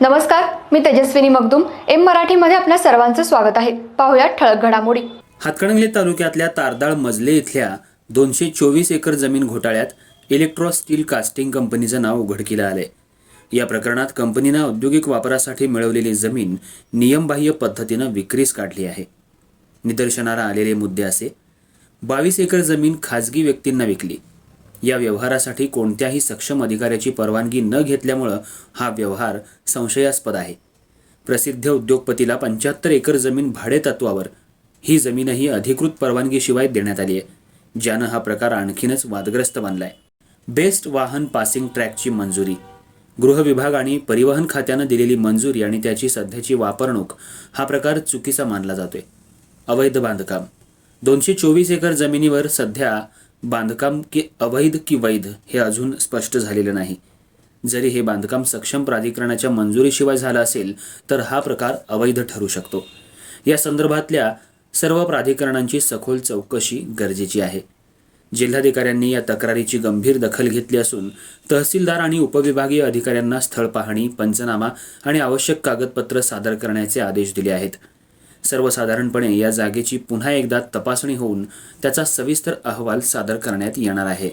नमस्कार मी तेजस्विनी मगदुम. एम मराठीमध्ये आपल्या सर्वांचं स्वागत आहे. पाहुयात ठळक घडामोडी. हातकणंगले तालुक्यातल्या तारदाळ मजले इथल्या दोनशे चोवीस एकर जमीन घोटाळ्यात इलेक्ट्रॉ स्टील कास्टिंग कंपनीचं नाव उघडकीला आलंय. या प्रकरणात कंपनीनं औद्योगिक वापरासाठी मिळवलेली जमीन नियमबाह्य पद्धतीनं विक्रीस काढली आहे. निदर्शनाला आलेले मुद्दे असे. बावीस एकर जमीन खाजगी व्यक्तींना विकली. या व्यवहारासाठी कोणत्याही सक्षम अधिकाऱ्याची परवानगी न घेतल्यामुळं हा व्यवहार संशयास्पद आहे. प्रसिद्ध उद्योगपतीला पंच्याहत्तर एकर जमीन भाडेतत्वावर. ही जमीनही अधिकृत परवानगीशिवाय देण्यात आली आहे ज्यानं हा प्रकार आणखीनच वादग्रस्त बनलाय बेस्ट वाहन पासिंग ट्रॅकची मंजुरी. गृह विभाग आणि परिवहन खात्यानं दिलेली मंजुरी आणि त्याची सध्याची वापरणूक हा प्रकार चुकीचा मानला जातोय. अवैध बांधकाम. दोनशे चोवीस एकर जमिनीवर सध्या बांधकाम की अवैध की वैध हे अजून स्पष्ट झालेलं नाही. जरी हे बांधकाम सक्षम प्राधिकरणाच्या मंजुरीशिवाय झालं असेल तर हा प्रकार अवैध ठरू शकतो. या संदर्भातल्या सर्व प्राधिकरणांची सखोल चौकशी गरजेची आहे. जिल्हाधिकाऱ्यांनी या तक्रारीची गंभीर दखल घेतली असून तहसीलदार आणि उपविभागीय अधिकाऱ्यांना स्थळ पाहणी पंचनामा आणि आवश्यक कागदपत्र सादर करण्याचे आदेश दिले आहेत. सर्वसाधारणपणे या जागेची पुन्हा एकदा तपासणी होऊन त्याचा सविस्तर अहवाल सादर करण्यात येणार आहे.